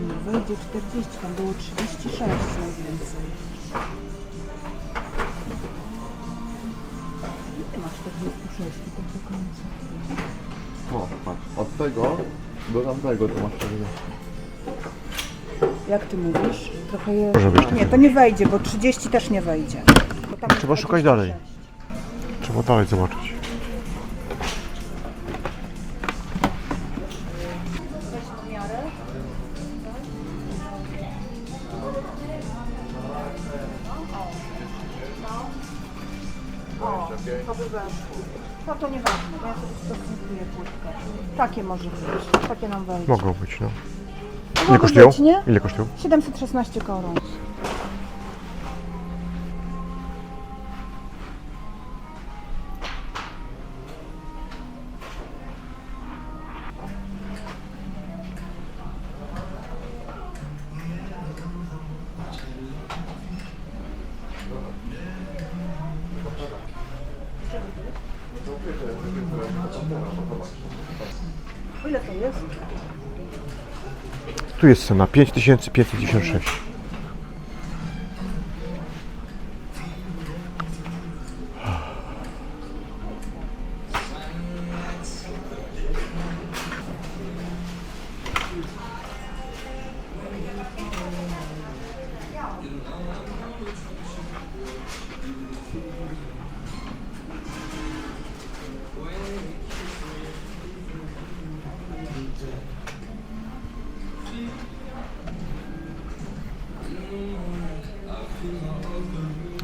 Nie wejdzie 40, tam było 36 najwięcej. No I masz 46 tak do końca. O, patrz, od tego do tamtego to masz tego. Jak ty mówisz? Trochę je... Może być Nie, to nie wejdzie, bo 30 też nie wejdzie. Trzeba szukać dalej. Trzeba dalej zobaczyć. O, to by weszło. No to nieważne, bo ja sobie stosunkuję płytkę. Takie może być, takie nam wejdzie. Mogą być, no. Mogą Ile kosztują? być, nie? Ile kosztują? 716 koron. Jest? Tu jest cena 5596.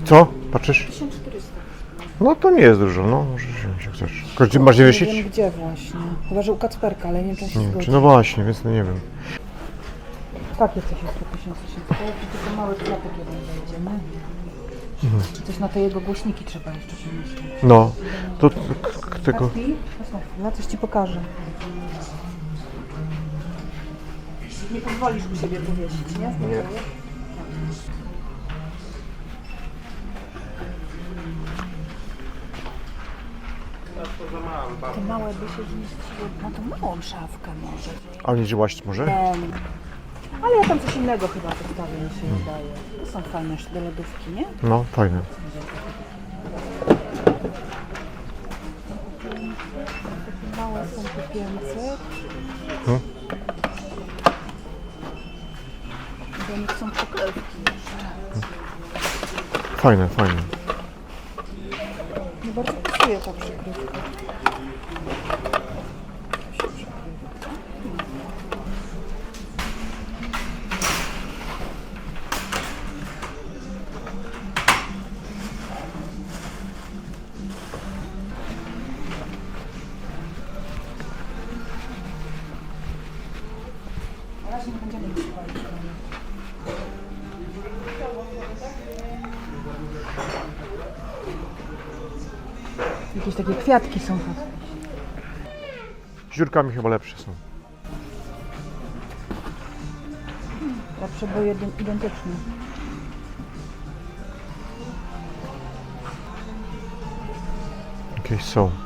Co? Patrzysz? 1400. No to nie jest dużo, no. Wziąć jak chcesz. Tylko czy masz Nie wywiesić? wiem gdzie właśnie. Chyba, że u Kacperka, ale nie wiem czy on się Nie wiem, zgodzi. czy no właśnie, więc no nie wiem. Takie coś jest po 1000 To tylko mały klapek jeden wejdzie, nie? Mhm. Coś na te jego głośniki trzeba jeszcze pomyśleć. No, to k- k- tego. Kacpi, chodź na chwilę, coś ci pokażę. Nie pozwolisz u siebie powiesić, nie? Nie. Te małe by się zmieściły na tą małą szafkę może. A nie łaść może? Em, ale ja tam coś innego chyba postawię, mi się wydaje. To są fajne do lodówki, nie? No, fajne. Takie małe są po 500. Hmm. Bo nie są pokrywki Fajne, fajne. Nie bardzo pasuje ta przykrywka. Razie nie będziemy używali. Jakieś takie kwiatki są. Z dziurkami chyba lepsze są. Zawsze były jeden, identyczne. Jakieś są.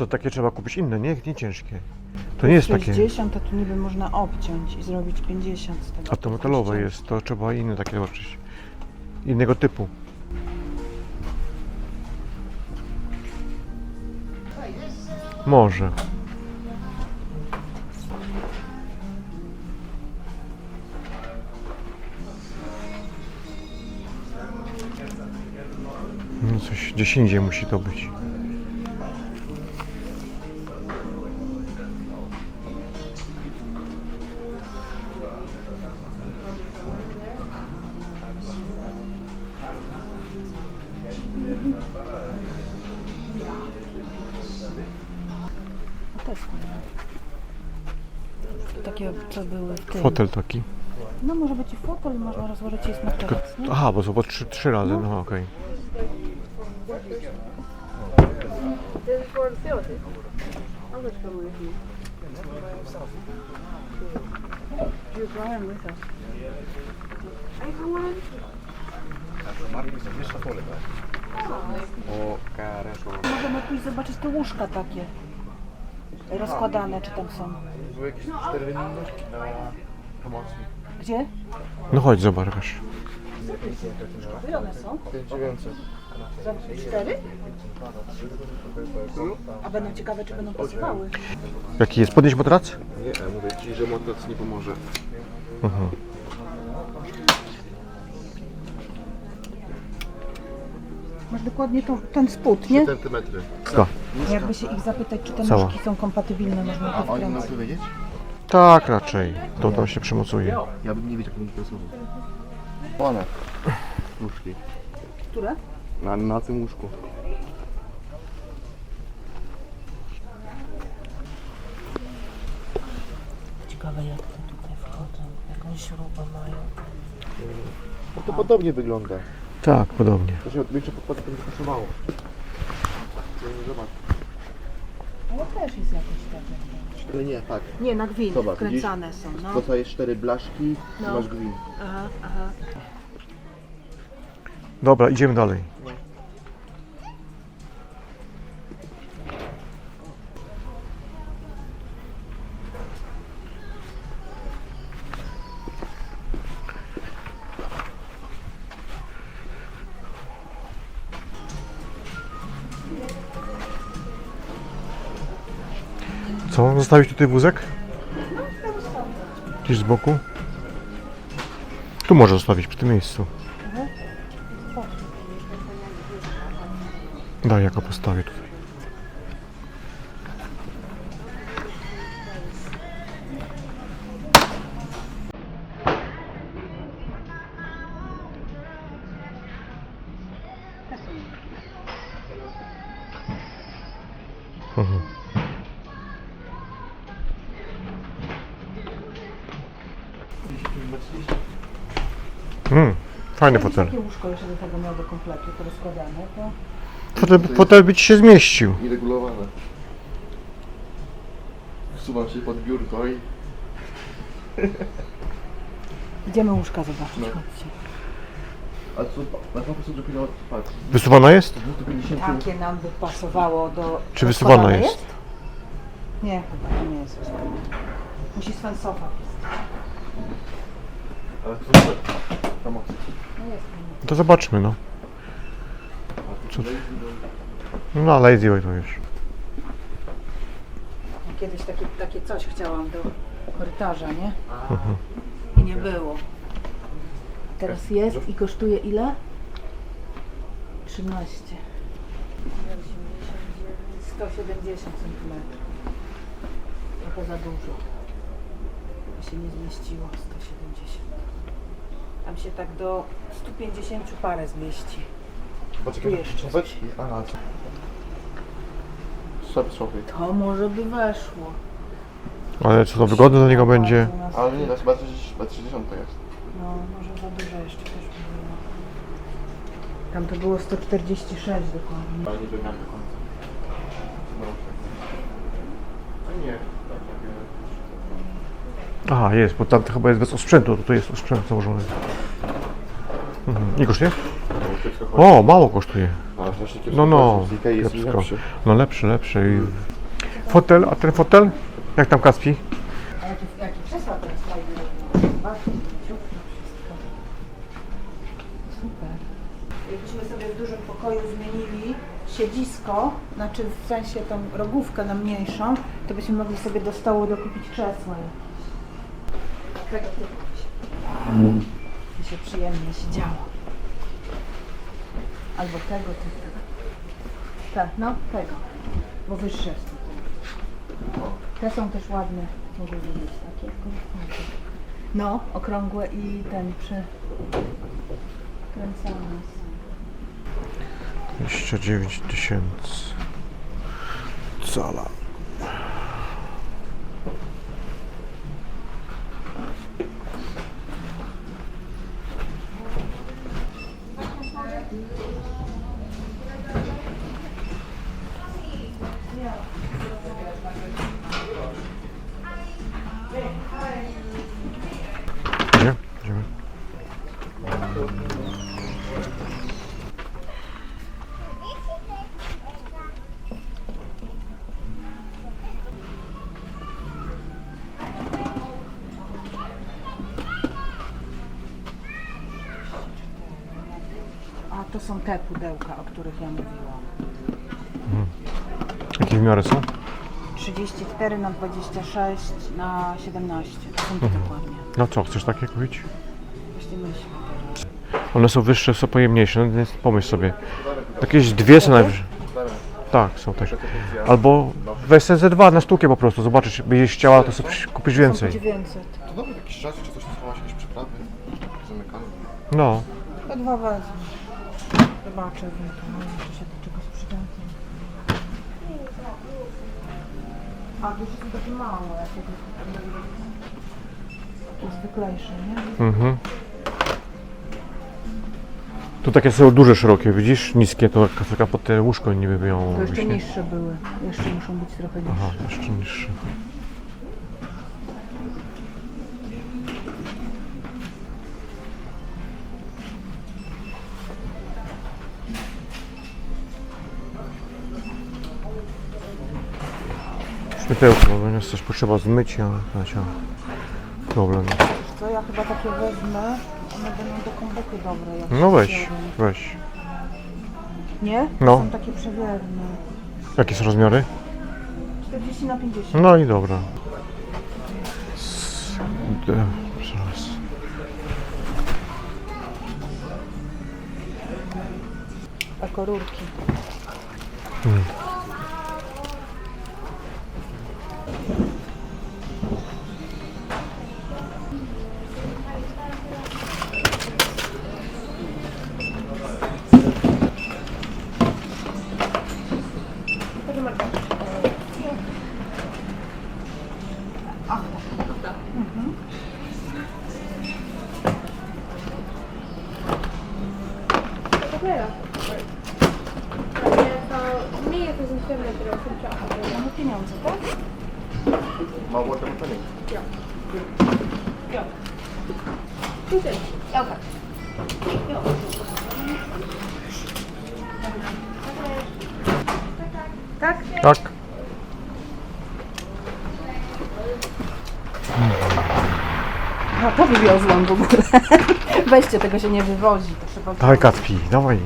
To takie trzeba kupić inne, nie? Nie ciężkie. To nie jest takie. 60 to tu niby można obciąć i zrobić 50 z tego. A to metalowe jest, to trzeba inne takie zobaczyć. Innego typu. Może. No coś gdzieś indziej musi to być. Takie, co były w tym. Fotel taki. No może być i fotel, można rozłożyć i materac, nie? Aha, bo po trzy, trzy razy, no okej. O, kareszło. Możemy pójść zobaczyć te łóżka takie. Rozkładane, czy tam są. Były jakieś cztery wyniki na pomocnik. Gdzie? No chodź, zobacz. wiesz. Ile one są? 5900. Za cztery? A będą ciekawe, czy będą pasowały. Jaki jest? Podnieść matrac? Nie, mówię ci, że motoc nie pomoże. Mhm. Masz dokładnie tą, ten spód, nie? Centymetry. Tak. Jakby się ich zapytać, czy te Cała. nóżki są kompatybilne, można to Oni nas wkręcić. tu wiedzieć? Tak, raczej. To tam się przymocuje. Ja bym nie wiedział, jak to słowo. One. Łóżki. Które? Na, na tym łóżku. Ciekawe jak te tutaj wchodzą, jaką śrubę mają. No to podobnie wygląda. Tak, podobnie. To się większe podkłady to kosztowało. Zobacz. Ale też jest jakoś takie. Ale nie, tak. Nie, na gwint Zobacz, wkręcane są, no. Jest cztery blaszki, No. masz gwint. Aha, aha. Dobra, idziemy dalej. Zostawić tutaj wózek? Gdzieś z boku? Tu może zostawić przy tym miejscu. Daj, jako postawię tutaj. Mm, fajny fotel. Takie łóżko jeszcze do tego miał do kompletu, to rozkładane, to... Fotel, fotel by ci się zmieścił. I regulowane. Wsuwam się pod biurko i... Idziemy łóżka zobaczyć, No. chodźcie. A co, na po prostu dopiero patrz. Wysuwana jest? 250 Takie nam by pasowało do... Czy wysuwana rozkładane jest? Nie, chyba to nie jest wysuwana. Musi sfensować. Ale to super. Pomoc. No jest. To zobaczmy, no. Co? No, Lazy Way to już. Kiedyś takie, takie coś chciałam do korytarza, nie? Mhm. I nie było. Teraz jest i kosztuje ile? 13. 170 cm. Trochę za dużo. To się nie zmieściło 170. Tam się tak do 150 parę zmieści. Poczekaj, Jeszcze. Aha, co? Szop, szopy. To może by weszło. Ale co to wygodne dla niego będzie? Ale nie, to chyba 30 chyba 30 jest. No, może za dużo jeszcze też by było. Tam to było 146 dokładnie. Ale nie do końca. No. A nie. Aha, jest, bo tam to chyba jest bez osprzętu, tutaj jest osprzęt założony. Mhm. Nie kosztuje? O, mało kosztuje. No, no, kiepsko. lepszy. No lepszy, lepszy. I... Fotel, a ten fotel? Jak tam Kaspi? A jakie, krzesła teraz fajne. Super. Jakbyśmy sobie w dużym pokoju zmienili siedzisko, znaczy w sensie tą rogówkę na mniejszą, to byśmy mogli sobie do stołu dokupić krzesła. Tego typu. By się przyjemnie siedziało. Albo tego typu. Tak, no tego. Bo wyższe jest. Te są też ładne, mogę wiedzieć, takie. No, okrągłe i ten są. 29 tysięcy. Cala. Są te pudełka, o których ja mówiłam. Jakie w miarę są? 34 na 26 na 17. To są te dokładnie. No co, chcesz takie kupić? Właśnie myślę. One są wyższe, są pojemniejsze, no więc pomyśl sobie. Jakieś dwie co najwyżej. Tak, są takie. Albo weź sobie ze dwa na sztukę po prostu, zobaczysz, byś chciała, to sobie kupisz Są po więcej. 900. To dobry jakiś czas, czy coś trwało, jakieś przyprawy zamykane. No, To dwa wezmę. Zobaczę ewentualnie, czy się do czegoś przydadzą. A, to już jest takie małe. jakiegoś. Takie zwyklejsze, nie? mhm. Tu takie są duże, szerokie, widzisz? Niskie to taka- pod te łóżko niby by ją To jeszcze niższe były. Jeszcze muszą być trochę niższe. Aha, jeszcze niższe. Bo będzie coś potrzeba zmyć, a wiecie, problem. Co, ja chyba takie wezmę. One będą do komboku dobre. Jak No się weź, zjedzą. weź. Nie? No. Są takie przewierne. Jakie są rozmiary? 40 na 50. No i dobra. S- d- Zaraz. Jako rurki. Dopiero. Ale to nie jest zniesione trochę czasu. Mamy pieniądze, tak? Mało temu to nie. Tutaj. Tak? Tak. No to wywiozłam w ogóle. Weźcie, tego się nie wywozi. To trzeba Dawaj Kacpi, dawaj.